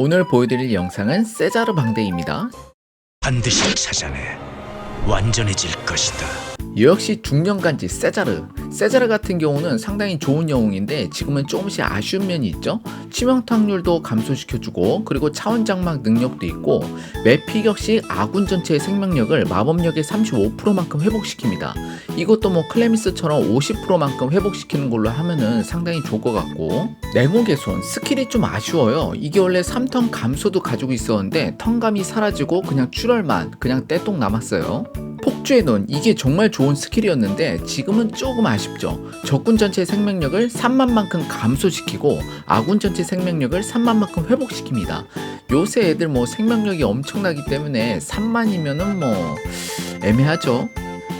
오늘 보여드릴 영상은 세자르 방대입니다. 반드시 찾아내 완전해질 것이다. 역시 중년간지 세자르. 세자르 같은 경우는 상당히 좋은 영웅인데 지금은 조금씩 아쉬운 면이 있죠. 치명타률도 감소시켜주고 그리고 차원장막 능력도 있고 매 피격씩 아군 전체의 생명력을 마법력의 35%만큼 회복시킵니다. 이것도 뭐 클레미스처럼 50%만큼 회복시키는 걸로 하면은 상당히 좋을 것 같고 냉혹의 손 스킬이 좀 아쉬워요. 이게 원래 3턴 감소도 가지고 있었는데 턴감이 사라지고 그냥 출혈만 그냥 떼똥 남았어요. 폭주의 눈 이게 정말 좋은 스킬이었는데 지금은 조금 아쉽죠. 적군 전체 생명력을 3만만큼 감소시키고 아군 전체 생명력을 3만만큼 회복시킵니다. 요새 애들 뭐 생명력이 엄청나기 때문에 3만이면은 뭐 애매하죠.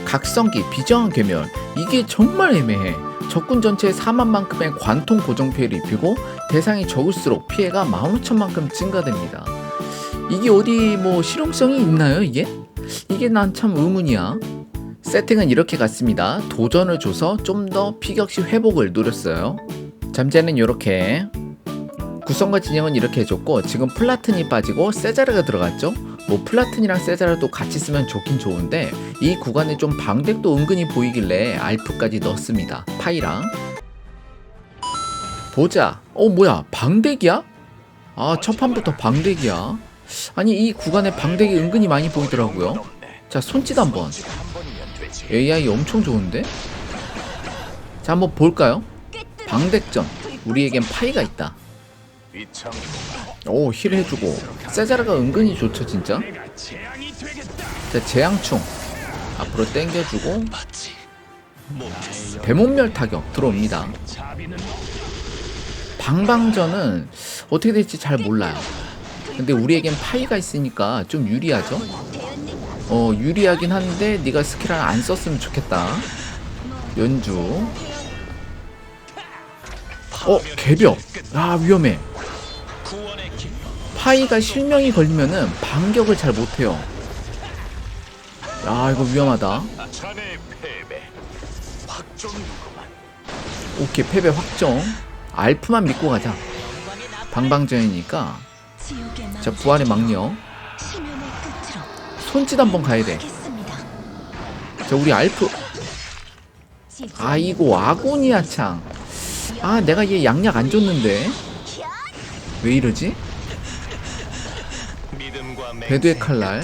각성기 비정한 괴멸 이게 정말 애매해. 적군 전체에 4만만큼의 관통 고정 피해를 입히고 대상이 적을수록 피해가 15,000만큼 증가됩니다. 이게 어디 뭐 실용성이 있나요 이게? 이게 난 참 의문이야. 세팅은 이렇게 갔습니다. 도전을 줘서 좀 더 피격시 회복을 누렸어요. 잠재는 이렇게 구성과 진영은 이렇게 해줬고 지금 플라튼이 빠지고 세자르가 들어갔죠. 뭐 플라튼이랑 세자르도 같이 쓰면 좋긴 좋은데 이 구간에 좀 방백도 은근히 보이길래 알프까지 넣었습니다. 파이랑 보자. 어 뭐야 방백이야? 아 첫 판부터 방백이야. 아니 이 구간에 방백이 은근히 많이 보이더라고요. 자 손짓 한번. AI 엄청 좋은데? 자 한번 볼까요? 방백전. 우리에겐 파이가 있다. 오 힐 해주고 세자르가 은근히 좋죠 진짜. 자 재앙충 앞으로 당겨주고 대문멸 타격 들어옵니다. 방방전은 어떻게 될지 잘 몰라요. 근데 우리에겐 파이가 있으니까 좀 유리하죠? 어 유리하긴 한데 네가 스킬 하나 안 썼으면 좋겠다. 연주. 어 개벽. 아 위험해. 파이가 실명이 걸리면은 반격을 잘 못해요. 야 이거 위험하다. 오케이 패배 확정. 알프만 믿고 가자. 방방전이니까. 자 부활의 망령. 손짓 한번 가야 돼. 자 우리 알프. 아이고 아고니아 창. 아 내가 얘 양약 안 줬는데. 왜 이러지? 배두의 칼날.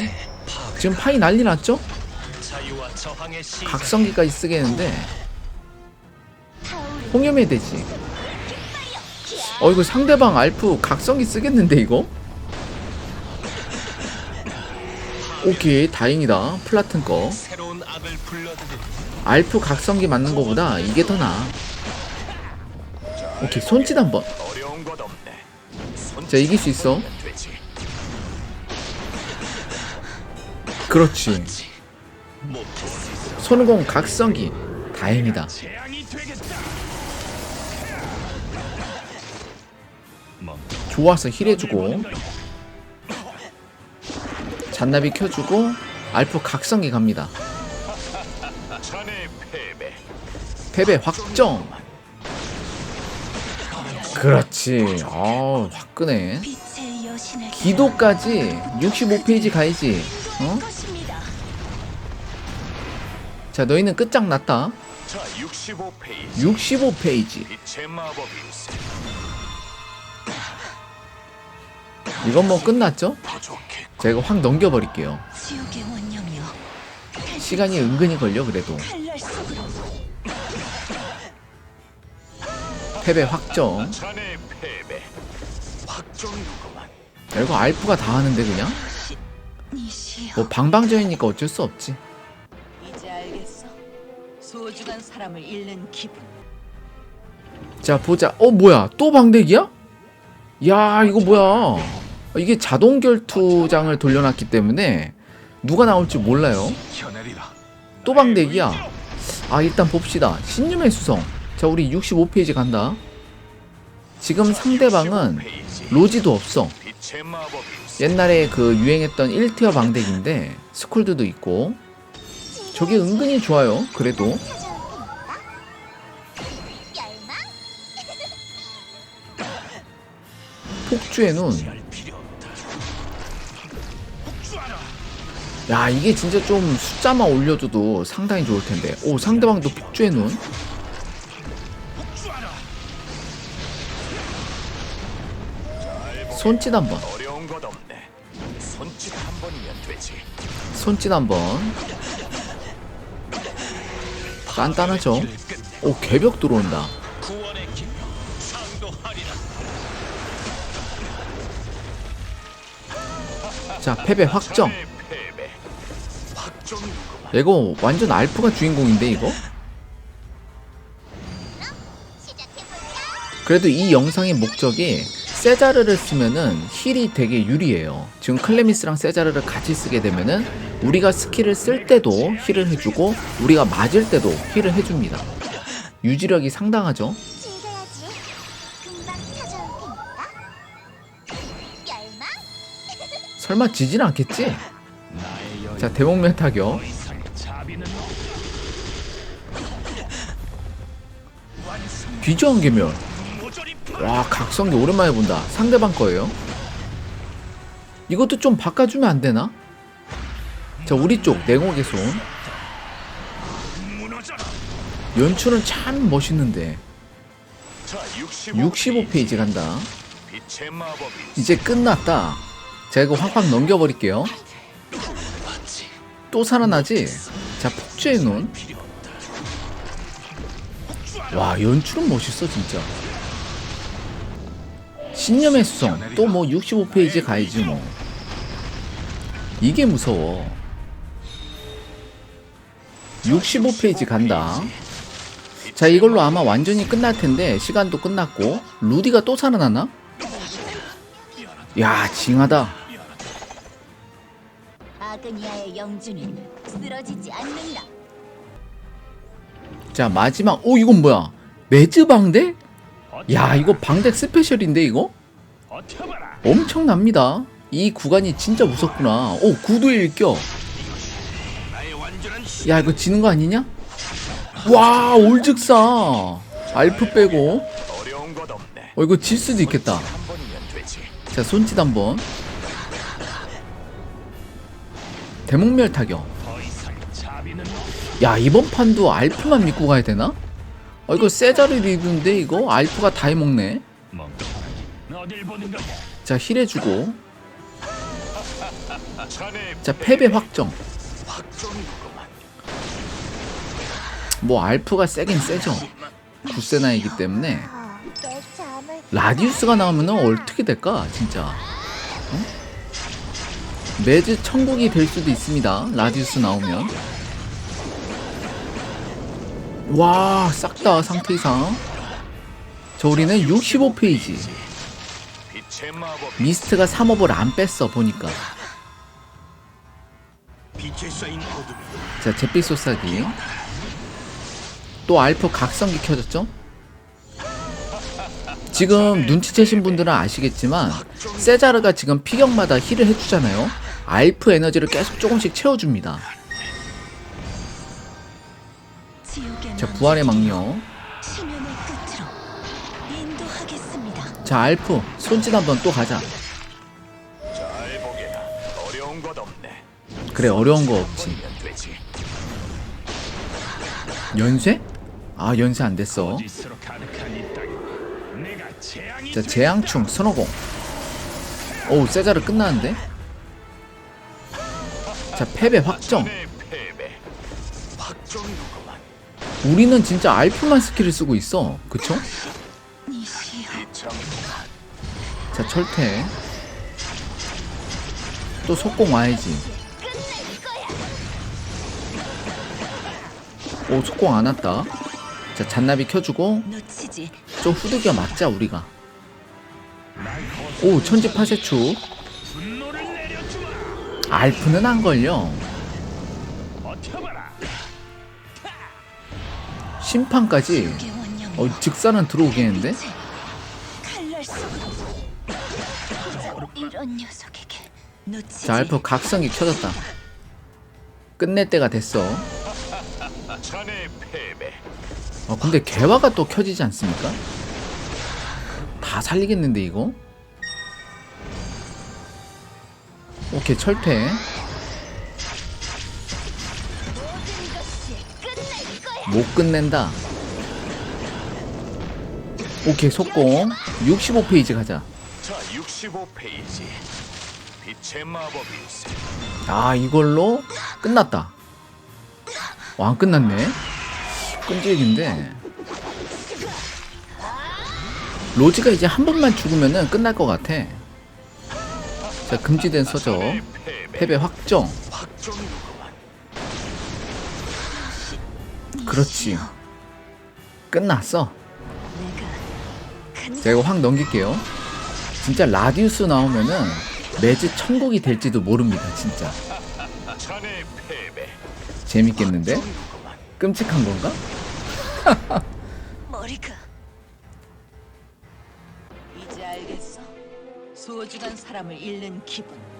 지금 파이 난리 났죠? 각성기까지 쓰겠는데. 홍염의 되지. 어 이거 상대방 알프 각성기 쓰겠는데 이거? 오케이 다행이다. 플라튼 거. 알프 각성기 맞는 거보다 이게 더 나아. 오케이 손짓 한번. 자 이길 수 있어. 그렇지. 손오공 각성기. 다행이다 좋아서 힐해주고 잔나비 켜주고 알프 각성기 갑니다. 패배 확정. 그렇지. 아 화끈해 기도까지 65페이지 가야지. 어? 자 너희는 끝장났다. 65페이지. 이 건 뭐 끝났죠? 자 이거 확 넘겨버릴게요. 시간이 은근히 걸려 그래도. 패배 확정. 야, 이거 알프가 다 하는데 그냥? 뭐 방방전이니까 어쩔 수 없지. 이제 알겠어. 소중한 사람을 잃는 기분. 자 보자. 어 뭐야? 또 방대기야? 야 이거 뭐야 이게 자동 결투장을 돌려놨기 때문에 누가 나올지 몰라요. 또 방대기야. 아 일단 봅시다. 신념의 수성. 자 우리 65페이지 간다. 지금 상대방은 로지도 없어. 옛날에 그 유행했던 1티어 방대기인데 스쿨드도 있고. 저게 은근히 좋아요 그래도. 폭주의 눈 야 이게 진짜 좀 숫자만 올려줘도 상당히 좋을 텐데. 오 상대방도 폭주의 눈. 손짓 한번. 손짓 한 한번. 간단하죠? 오 개벽 들어온다. 자 패배. 확정 이거 완전 알프가 주인공인데 이거 그래도 이 영상의 목적이 세자르를 쓰면은 힐이 되게 유리해요. 지금 클레미스랑 세자르를 같이 쓰게 되면은 우리가 스킬을 쓸 때도 힐을 해주고 우리가 맞을 때도 힐을 해줍니다. 유지력이 상당하죠. 설마 지진 않겠지? 자 대목면 타격. 비주한 개면. 와 각성기 오랜만에 본다. 상대방 거예요. 이것도 좀 바꿔주면 안 되나? 자 우리 쪽 냉옥의 손. 연출은 참 멋있는데 자, 65, 65페이지 간다. 이제 끝났다. 제가 이거 확확 넘겨버릴게요. 또 살아나지? 자, 폭주의 눈. 와, 연출은 멋있어, 진짜. 신념의 수성. 또 뭐 65페이지 가야지, 뭐. 이게 무서워. 65페이지 간다. 자, 이걸로 아마 완전히 끝날 텐데, 시간도 끝났고, 루디가 또 살아나나? 야, 징하다. 아그니아의 영주는 쓰러지지 않는다. 자 마지막 오 이건 뭐야 매즈 방대? 야 이거 방대 스페셜인데 이거? 엄청납니다 이 구간이 진짜 무섭구나 오 구두에 일겨 야 이거 지는 거 아니냐? 와 올즉사 알프 빼고. 어 이거 질 수도 있겠다. 자 손짓 한번 대목멸 타격 야 이번 판도 알프만 믿고 가야 되나? 어 이거 세자르 리드인데 이거 알프가 다 해먹네 자 힐해주고 자 패배 확정. 뭐 알프가 세긴 세죠 구세나이기 때문에 라디우스가 나오면 어떻게 될까 진짜 어? 매즈 천국이 될 수도 있습니다. 라디우스 나오면. 와 싹 다 상태 이상. 저 우리는 65페이지. 빛의 마법. 미스트가 3업을 안 뺐어 보니까. 자 잿빛 쏘싸기. 또 알프 각성기 켜졌죠? 지금 눈치채신 분들은 아시겠지만 세자르가 지금 피격마다 힐을 해주잖아요 알프 에너지를 계속 조금씩 채워줍니다 자 부활의 망령. 자 알프 손짓 한번 또 가자. 그래 어려운 거 없지. 연쇄? 아 연쇄 안 됐어 자 재앙충 선호공 오 세자르 끝나는데? 자 패배 확정. 확정이구만. 우리는 진짜 알프만 스킬을 쓰고 있어. 그쵸? 자 철퇴. 또 속공 와야지. 오 속공 안 왔다. 자 잔나비 켜주고 좀 후드겨 맞자 우리가. 오 천지 파쇄축 알프는 안 걸려 심판까지 어 직사는 들어오겠는데 자 알프 각성기 켜졌다 끝낼 때가 됐어. 어 근데 개화가 또 켜지지 않습니까? 다 살리겠는데 이거? 이렇게 철퇴 못 끝낸다. 오케이 속공. 65페이지 가자. 아 이걸로 끝났다. 와 안 끝났네. 끈질긴데. 로지가 이제 한 번만 죽으면 끝날 것 같아. 자 금지된 서적 패배. 확정. 그렇지. 끝났어. 자 이거 확 넘길게요. 진짜 라디우스 나오면은 매즈 천국이 될지도 모릅니다. 진짜. 재밌겠는데? 끔찍한 건가? 소중한 사람을 잃는 기분.